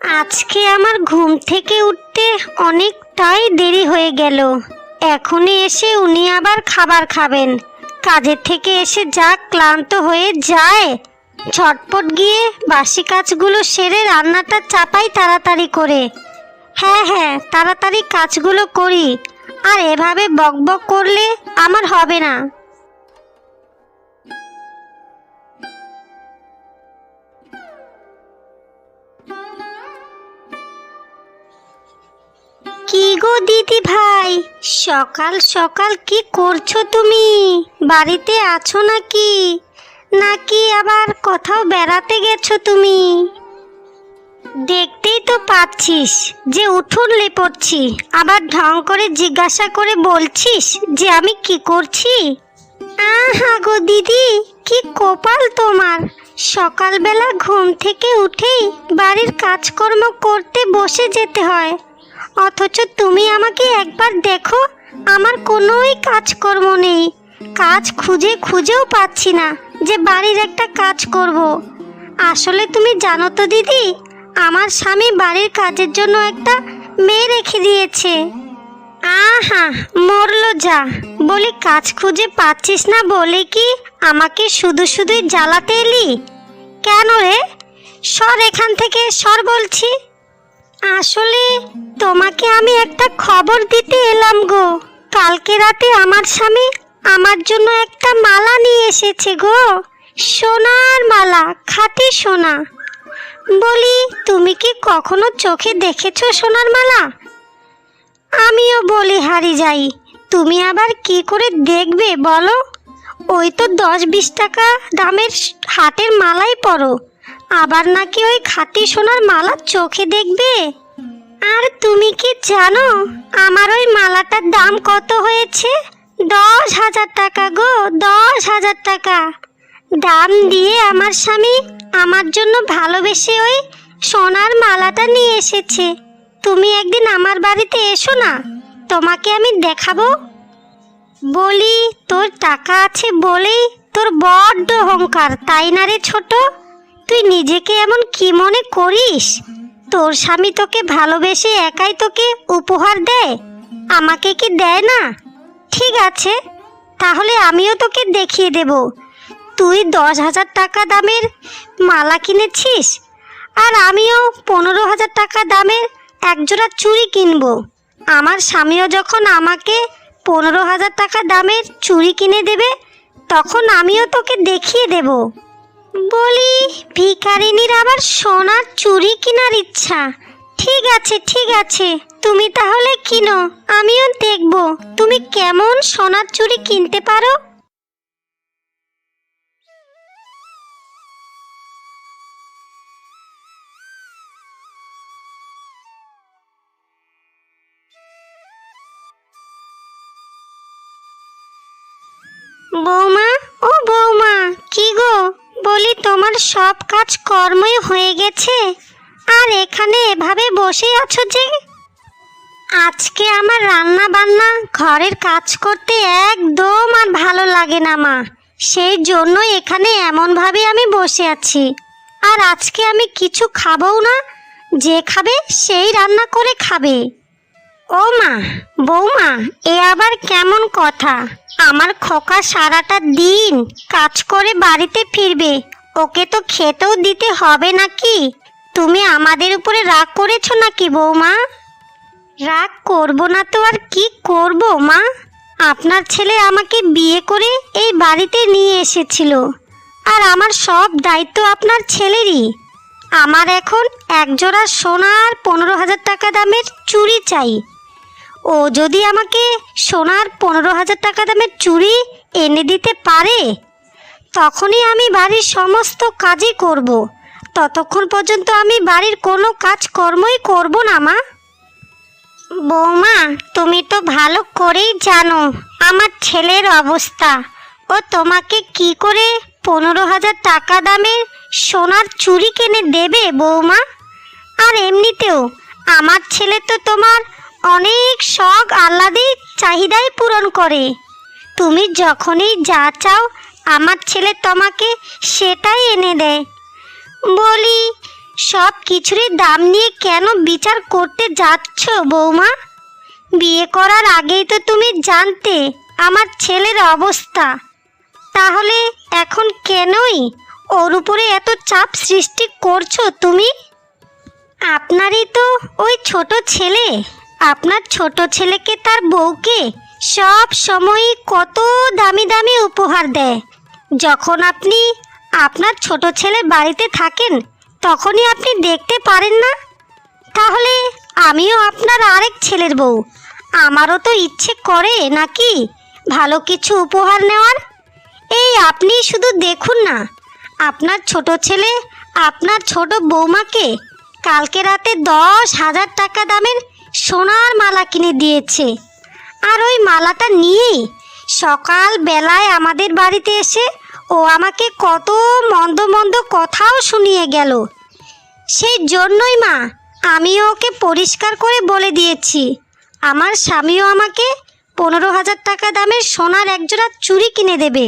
আজকে আমার ঘুম থেকে উঠতে অনেকটাই দেরি হয়ে গেল। এখনই এসে উনি আবার খাবার খাবেন। কাজের থেকে এসে যা ক্লান্ত হয়ে যায় ছটপট গিয়ে বাসি কাজগুলো সেরে রান্নাটা চাপাই তাড়াতাড়ি করে। হ্যাঁ হ্যাঁ তাড়াতাড়ি কাজগুলো করি, আর এভাবে বকবক করলে আমার হবে না। গো দিদি ভাই, সকাল সকাল কি করছ তুমি? বাড়িতে আছো নাকি? নাকি আবার কোথাও বেড়াতে গেছো তুমি? দেখতেই তো পাচ্ছিস যে উঠুন লেপড়ছি আবার ঢং করে জিজ্ঞাসা করে বলছিস যে আমি কি করছি? আহা গো দিদি, কি কপাল তোমার! সকালবেলা ঘুম থেকে উঠেই বাড়ির কাজকর্ম করতে বসে যেতে হয়। অথচ তুমি আমাকে একবার দেখো, আমার কোনোই কাজকর্ম নেই। কাজ খুঁজে খুঁজেও পাচ্ছি না যে বাড়ির একটা কাজ করব। আসলে তুমি জানো তো দিদি, আমার স্বামী বাড়ির কাজের জন্য একটা মেয়ে রেখে দিয়েছে। আহা, মরলো যা। বলি, কাজ খুঁজে পাচ্ছিস না বলে কি আমাকে শুধু শুধুই জ্বালাতে এলি? কেন রে? সর এখান থেকে, সর বলছি। আসলে তোমাকে আমি একটা খবর দিতে এলাম গো। কালকে রাতে আমার স্বামী আমার জন্য একটা মালা নিয়ে এসেছে গো। সোনার মালা, খাঁটি সোনা। বলি, তুমি কি কখনো চোখে দেখেছ সোনার মালা? আমিও বলি, হারি যাই। তুমি আবার কি করে দেখবে বলো? ওই তো দশ বিশ টাকা দামের হাটের মালাই পরো। আবার নাকি ওই খাঁটি সোনার মালা চোখে দেখবে? আর তুমি কি জানো, আমার ওই মালাটার দাম কত হয়েছে? দশ হাজার টাকা গো, দশ হাজার টাকা। দাম দিয়ে আমার স্বামী আমার জন্য ভালোবেসে ওই সোনার মালাটা নিয়ে এসেছে। তুমি একদিন আমার বাড়িতে এসো না, তোমাকে আমি দেখাবো। বলি, তোর টাকা আছে বলেই তোর বড্ড অহংকার, তাই না রে ছোট? তুই নিজেকে এমন কি মনে করিস? তোর স্বামী তোকে ভালোবেসে একাই তোকে উপহার দেয়? আমাকে কি দেয় না? ঠিক আছে, তাহলে আমিও তোকে দেখিয়ে দেব। তুই দশ হাজার টাকা দামের মালা কিনেছিস? আর আমিও পনেরো হাজার টাকা দামের একজোড়া চুড়ি কিনবো। আমার স্বামীও যখন আমাকে পনেরো হাজার টাকা দামের চুড়ি কিনে দেবে, তখন আমিও তোকে দেখিয়ে দেব। বলি, ভিখারিনীর আবার সোনার চুরি কেনার ইচ্ছা। ঠিক আছে ঠিক আছে। তুমি তাহলে কিনো, আমিও দেখব। তুমি কেমন সোনার চুরি কিনতে পারো? বৌমা, ও বৌমা, কি গো? বলি তোমার সব কাজ কর্মই হয়ে গেছে। আর এখানে এভাবে বসে আছো যে? আজকে আমার রান্না বান্না ঘরের কাজ করতে একদম আর ভালো লাগে না, মা। সেই জন্য এখানে এমনভাবে আমি বসে আছি। আর আজকে আমি কিছু খাবও না। যে খাবে, সেই রান্না করে খাবে। ও মা বৌমা, এ আবার কেমন কথা? আমার খোকা সারাটা দিন কাজ করে বাড়িতে ফিরবে। ওকে তো খেতেও দিতে হবে নাকি? তুমি আমাদের উপরে রাগ করেছ নাকি, বৌমা? রাগ করব না তো আর কি করব, মা? আপনার ছেলে আমাকে বিয়ে করে এই বাড়িতে নিয়ে এসেছিল। আর আমার সব দায়িত্ব আপনার ছেলেরই। আমার এখন একজোড়া সোনার পনেরো হাজার টাকা দামের চুড়ি চাই। ও যদি আমাকে সোনার পনেরো হাজার টাকা দামের চুড়ি এনে দিতে পারে, তখনই আমি বাড়ির সমস্ত কাজই করব। ততক্ষণ পর্যন্ত আমি বাড়ির কোনো কাজ কর্মই করব না, মা। বৌমা, তুমি তো ভালো করেই জানো আমার ছেলের অবস্থা। ও তোমাকে কি করে পনেরো হাজার টাকা দামের সোনার চুড়ি কিনে দেবে, বৌমা? আর এমনিতেও আমার ছেলে তো তোমার অনেক শখ আহ্লাদে চাহিদাই পূরণ করে। তুমি যখনই যা চাও, আমার ছেলে তোমাকে সেটাই এনে দেয়। বলি, সব কিছুরই দাম নিয়ে কেন বিচার করতে যাচ্ছ বৌমা? বিয়ে করার আগেই তো তুমি জানতে আমার ছেলের অবস্থা। তাহলে এখন কেনই ওর উপরে এত চাপ সৃষ্টি করছ তুমি? আপনারই তো ওই ছোট ছেলে। আপনার ছোট ছেলেকে তার বউকে সব সময়ই কত দামি দামি উপহার দেয়। যখন আপনি আপনার ছোট ছেলে বাড়িতে থাকেন, তখনই আপনি দেখতে পারেন না। তাহলে আমিও আপনার আরেক ছেলের বউ। আমারও তো ইচ্ছে করে, নাকি? ভালো কিছু উপহার নেওয়ার? এই আপনি শুধু দেখুন না, আপনার ছোট ছেলে আপনার ছোট বৌমাকে কালকে রাতে দশ হাজার টাকা দামের সোনার মালা কিনে দিয়েছে। আর ওই মালাটা নিয়ে সকাল বেলায় আমাদের বাড়িতে এসে ও আমাকে কত মন্দ মন্দ কথাও শুনিয়ে গেল। সেই জন্যই মা, আমি ওকে পরিষ্কার করে বলে দিয়েছি। আমার স্বামীও আমাকে পনেরো হাজার টাকা দামের সোনার একজোড়া চুড়ি কিনে দেবে।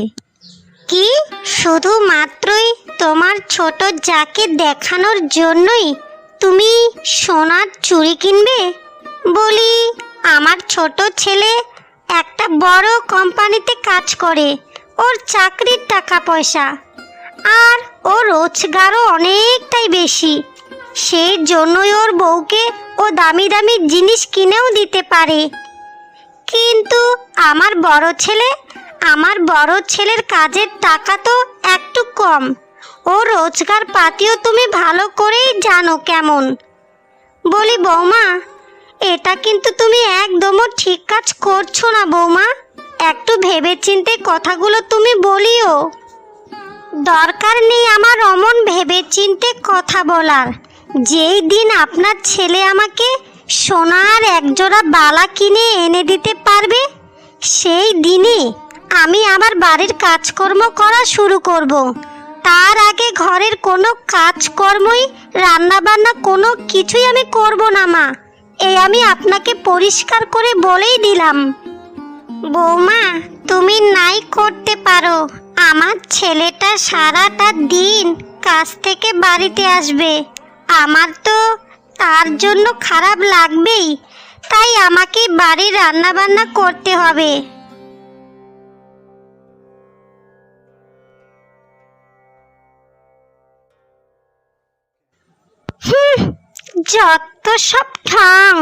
কি? শুধু মাত্রই তোমার ছোট যাকে দেখানোর জন্যই তুমি সোনার চুড়ি কিনবে? বলি, আমার ছোট ছেলে একটা বড় কোম্পানিতে কাজ করে। ওর চাকরির টাকা পয়সা। আর ও রোজগারও অনেকটাই বেশি। সেই জন্যই ওর বউকে ও দামি দামি জিনিস কিনেও দিতে পারে। কিন্তু আমার বড় ছেলে, আমার বড় ছেলের কাজের টাকা তো একটু কম। ও রোজগার পাতিও তুমি ভালো করেই জানো কেমন। বলি, বৌমা এটা কিন্তু তুমি একদমও ঠিক কাজ করছ না, বৌমা। একটু ভেবেচিন্তে কথাগুলো তুমি বলিও। দরকার নেই আমার অমন ভেবেচিন্তে কথা বলার। যেই দিন আপনার ছেলে আমাকে সোনার একজোড়া বালা কিনে এনে দিতে পারবে, সেই দিনই আমি আমার বাড়ির কাজকর্ম করা শুরু করব। তার আগে ঘরের কোনো কাজকর্মই, রান্নাবান্না কোনো কিছুই আমি করব না, মা। এই আমি আপনাকে পরিষ্কার করে বলেই দিলাম। বৌমা, তুমি নাই করতে পারো। আমার ছেলেটা সারাটা দিন কাজ থেকে বাড়িতে আসবে। আমার তো তার জন্য খারাপ লাগবেই। তাই আমাকে বাড়ির রান্নাবান্না করতে হবে। যত সব ঠাং।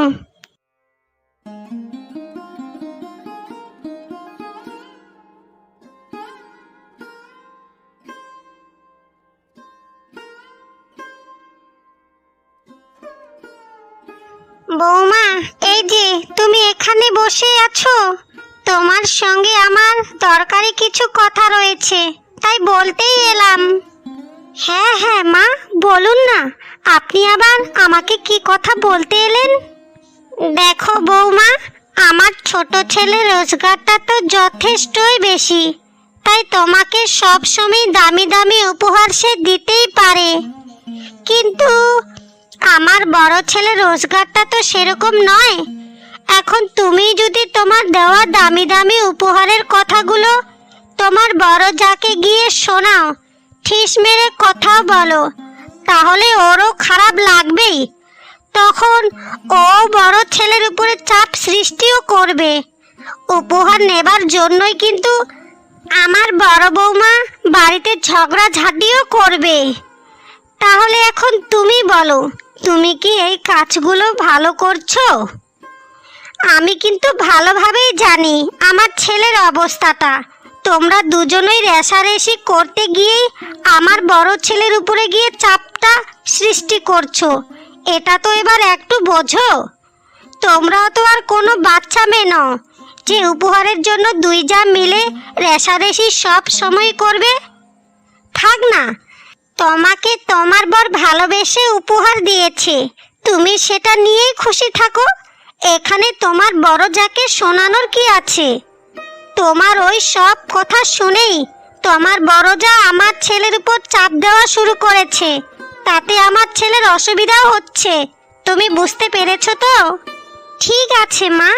বৌমা, এই যে তুমি এখানে বসে আছো? তোমার সঙ্গে আমার দরকারি কিছু কথা রয়েছে, তাই বলতেই এলাম। হ্যাঁ হ্যাঁ মা, বলুন না। আপনি আবার আমাকে কি কথা বলতে এলেন? দেখো বৌমা, আমার ছোট ছেলে রোজগারটা তো যথেষ্টই বেশি, তাই তোমাকে সব সময় দামি দামি উপহার সে দিতেই পারে। কিন্তু আমার বড় ছেলে রোজগারটা তো সেরকম নয়। এখন তুমি যদি তোমার দেওয়া দামি দামি উপহারের কথাগুলো তোমার বড় যাকে গিয়ে শোনাও, ঠিস মেরে কথাও বলো তাহলে ওরও খারাপ লাগবেই। তখন ও বড় ছেলের উপরে চাপ সৃষ্টিও করবে। উপহার নেবার জন্যই কিন্তু আমার বড় বৌমা বাড়িতে ঝগড়া ঝাঁটিও করবে। তাহলে এখন তুমি বলো, তুমি কি এই কাজগুলো ভালো করছ? আমি কিন্তু ভালোভাবেই জানি আমার ছেলের অবস্থাটা। তোমরা দুজনেই রেশারেশি করতে গিয়েই আমার বড় ছেলের উপরে গিয়ে চাপটা সৃষ্টি করছ। এটা তো এবার একটু বোঝো। তোমরাও তো আর কোনো বাচ্চা মেয়ে নও। যে উপহারের জন্য দুই যা মিলে রেশারেশি সব সময় করবে? থাক না, তোমাকে তোমার বর ভালোবেসে উপহার দিয়েছে। তুমি সেটা নিয়েই খুশি থাকো। এখানে তোমার বড় যাকে শোনানোর কি আছে? তোমার ওই সব কথা শুনেই তোমার বড় যা আমার ছেলের উপর চাপ দেওয়া শুরু করেছে। তাতে আমার ছেলের অসুবিধাও হচ্ছে। তুমি বুঝতে পেরেছ তো? ঠিক আছে, মা।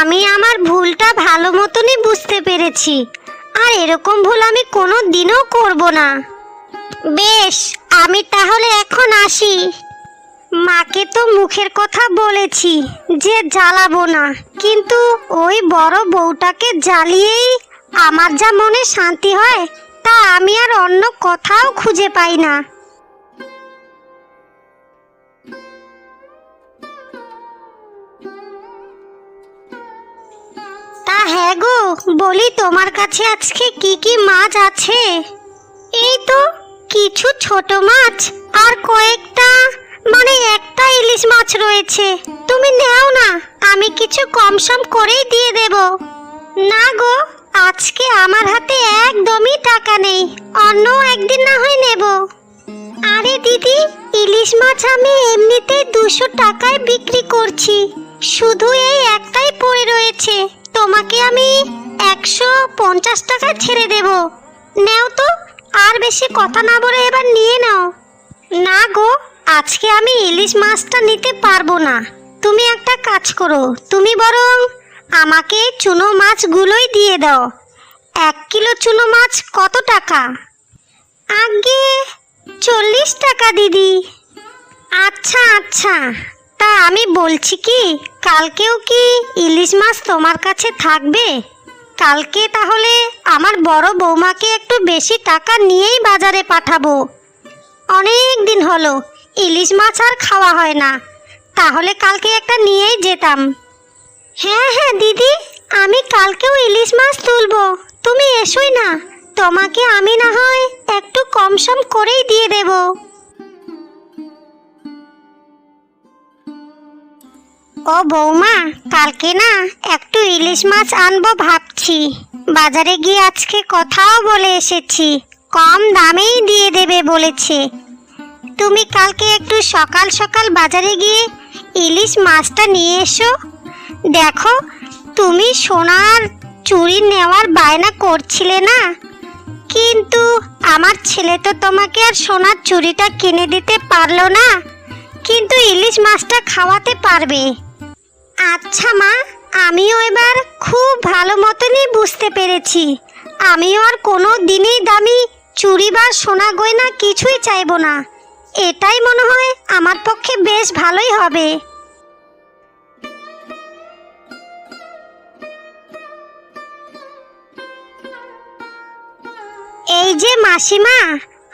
আমি আমার ভুলটা ভালো মতনই বুঝতে পেরেছি। আর এরকম ভুল আমি কোনো দিনও করব না। বেশ, আমি তাহলে এখন আসি। মাকে তো মুখের কথা বলেছি যে জ্বালাবো না। কিন্তু ওই বড় বউটাকে জ্বালিয়েই আমার যা মনে শান্তি হয়, তা আমি আর অন্য কথাও খুঁজে পাই না। তা হ্যাঁ গো, বলি তোমার কাছে আজকে কি কি মাছ আছে? এই তো, কিছু ছোট মাছ আর কয়েকটা মানে একটা ইলিশ মাছ রয়েছে। তুমি নেও না, আমি কিছু কম সম করেই দিয়ে দেব। না গো, আজকে আমার হাতে একদমই টাকা নেই, অন্য একদিন না হয় নেব। আরে দিদি, ইলিশ মাছ আমি এমনিতেই দুশো টাকায় বিক্রি করছি। শুধু এই একটাই পড়ে রয়েছে, তোমাকে আমি একশো পঞ্চাশ টাকায় ছেড়ে দেব। নেও তো, আর বেশি কথা না বলে এবার নিয়ে নাও। না গো আজকে আমি ইলিশ মাছটা নিতে পারব না। তুমি একটা কাজ করো, তুমি বরং আমাকে চুনো মাছগুলোই দিয়ে দাও। এক কিলো চুনো মাছ কত টাকা? আগে চল্লিশ টাকা, দিদি। আচ্ছা আচ্ছা। তা আমি বলছি কি, কালকেও কি ইলিশ মাছ তোমার কাছে থাকবে? কালকে তাহলে আমার বড় বৌমাকে একটু বেশি টাকা নিয়েই বাজারে পাঠাবো। অনেক দিন হলো ইলিশ মাছ আর খাওয়া হয় না। তাহলে কালকে একটা নিয়েই যেতাম। হ্যাঁ হ্যাঁ দিদি, আমি কালকেও ইলিশ মাছ তুলবো। তুমি এসোই না, তোমাকে আমি না হয় একটু কম সম করেই দিয়ে দেব। ও বৌমা, কালকে না একটু ইলিশ মাছ আনব ভাবছি। বাজারে গিয়ে আজকে কথাও বলে এসেছি, কম দামেই দিয়ে দেবে বলেছে। তুমি কালকে একটু সকাল সকাল বাজারে গিয়ে ইলিশ মাছটা নিয়ে এসো। দেখো, তুমি সোনার চুড়ি নেওয়ার বায়না করছিলে না? কিন্তু আমার ছেলে তো তোমাকে আর সোনার চুড়িটা কিনে দিতে পারল না। কিন্তু ইলিশ মাছটা খাওয়াতে পারবে। আচ্ছা মা, আমিও এবার খুব ভালো মতনই বুঝতে পেরেছি। আমিও আর কোনো দিনেই দামি চুড়ি বা সোনা গয়না কিছুই চাইব না। এটাই মনে হয় আমার পক্ষে বেশ ভালোই হবে। এই যে মাসিমা,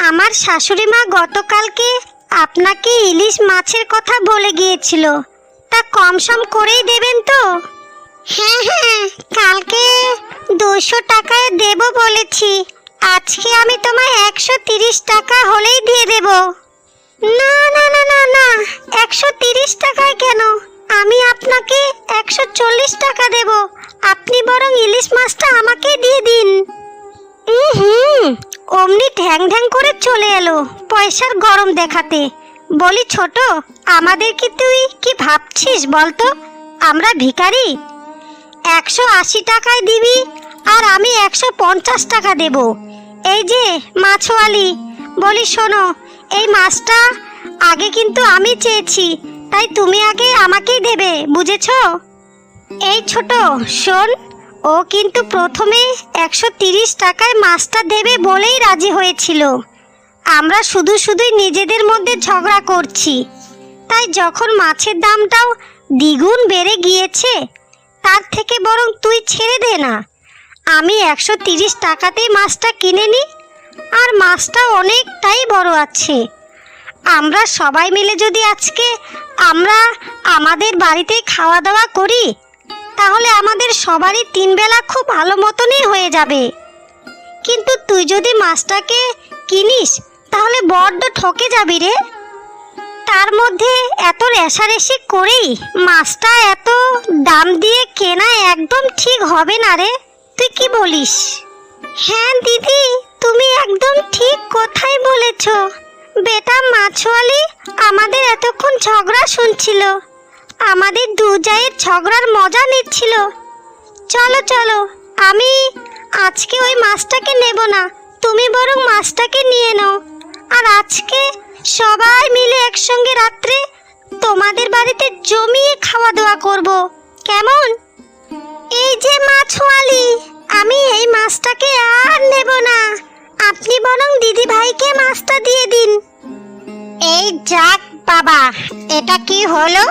আমার শাশুড়ি মা গতকালকে আপনাকে ইলিশ মাছের কথা বলে গিয়েছিল। তা কম সম করেই দেবেন তো? হ্যাঁ হ্যাঁ কালকে দুশো টাকায় দেব বলেছি। আজকে আমি তোমায় একশো তিরিশ টাকা হলেই দিয়ে দেব। না না না না না। একশো তিরিশ টাকায় কেন? আমি আপনাকে একশো চল্লিশ টাকা দেব। আপনি বরং ইলিশ মাছটা আমাকে দিয়ে দিন। হুম অমনি ঢ্যাং ঢ্যাং করে চলে এলো পয়সার গরম দেখাতে। বলি ছোট আমাদের কি তুই কি ভাবছিস বলতো? আমরা ভিখারি। একশো আশি টাকায় দিবি আর আমি একশো পঞ্চাশ টাকা দেব। এই যে মাছওয়ালি। বলি শোনো এই মাছটা আগে কিন্তু আমি চেয়েছি, তাই তুমি আগে আমাকেই দেবে, বুঝেছ? এই ছোট, শোন, ও কিন্তু প্রথমে একশো তিরিশ টাকায় মাছটা দেবে বলেই রাজি হয়েছিল। আমরা শুধু শুধুই নিজেদের মধ্যে ঝগড়া করছি। তাই যখন মাছের দামটাও দ্বিগুণ বেড়ে গিয়েছে, তার থেকে বরং তুই ছেড়ে দে না। আমি একশো তিরিশ টাকাতেই মাছটা কিনে নিই আর মাছটা অনেকটাই বড় আছে। আমরা সবাই মিলে যদি আজকে আমরা আমাদের বাড়িতেই খাওয়া দাওয়া করি, তাহলে আমাদের সবারই তিন বেলা খুব ভালো মতনই হয়ে যাবে। কিন্তু তুই যদি মাছটাকে কিনিস, তাহলে বড্ড ঠকে যাবি রে। তার মধ্যে এত রেশারেশি করেই মাছটা এত দাম দিয়ে কেনা একদম ঠিক হবে না রে। তুই কি বলিস? হ্যাঁ দিদি। তুমি একদম ঠিক কথাই বলেছ। বেটা মাছওয়ালি আমাদের এতক্ষণ ঝগড়া শুনছিল। আমাদের দু জায়ের ঝগড়ার মজা নিচ্ছিল। চলো চলো, আমি আজকে ওই মাছটাকে নেব না, তুমি বরং মাছটাকে নিয়ে নাও। আর আজকে সবাই মিলে একসঙ্গে রাত্রে তোমাদের বাড়িতে জমিয়ে খাওয়া দাওয়া করব। কেমন? এই যে মাছওয়ালি! আমি এই মাছটাকে আর নেব না। আপনি বরং দিদি ভাইকে মাছটা দিয়ে দিন। এই যাক বাবা, এটা কি হলো?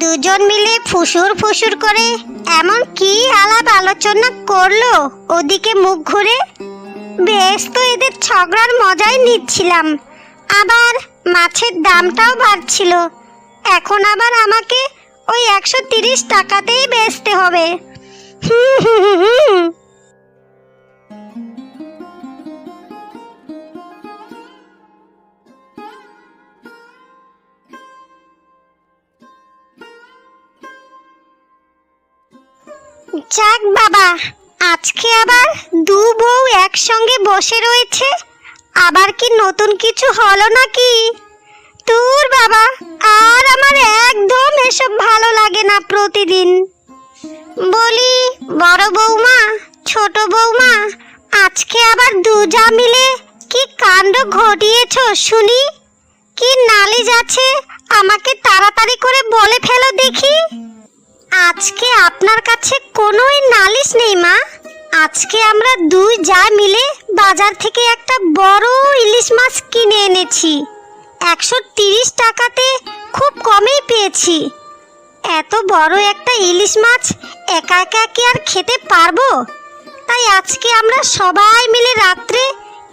দুজন মিলে ফুসুর ফুসুর করে এমন কি আলাপ আলোচনা করল ওদিকে মুখ ঘুরে? বেশ তো এদের ঝগড়ার মজাই নিচ্ছিলাম। আবার মাছের দামটাও বাড়ছিল। এখন আবার আমাকে ওই একশো তিরিশ টাকাতেই বেচতে হবে। হুম হুম হুম যাক বাবা, আজকে আবার দু বউ একসঙ্গে বসে রয়েছে। আবার কি নতুন কিছু হলো নাকি? তোর বাবা, আর আমার একদম এসব ভালো লাগে না প্রতিদিন। বলি, বড় বৌমা ছোট বৌমা আজকে আবার দুজা মিলে কি কাণ্ড ঘটিয়েছ শুনি? কি নালিশ আছে? আমাকে তাড়াতাড়ি করে বলে ফেলো দেখি। আজকে আপনার কাছে কোনোই নালিশ নেই, মা। আজকে আমরা দুই যা মিলে বাজার থেকে একটা বড় ইলিশ মাছ কিনে এনেছি। একশো তিরিশ টাকাতে খুব কমেই পেয়েছি। এত বড় একটা ইলিশ মাছ একা একা কি আর খেতে পারব? তাই আজকে আমরা সবাই মিলে রাত্রে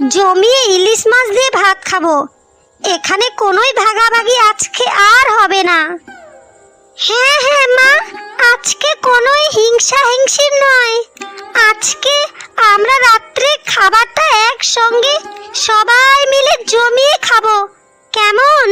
জমিয়ে ইলিশ মাছ দিয়ে ভাত খাব। এখানে কোনোই ভাগাভাগি আজকে আর হবে না। হ্যাঁ হ্যাঁ মা। আজকে কোনো হিংসা হিংসি নয়। আজকে আমরা রাত্রে খাবারটা একসঙ্গে সবাই মিলে জমিয়ে খাব। কেমন?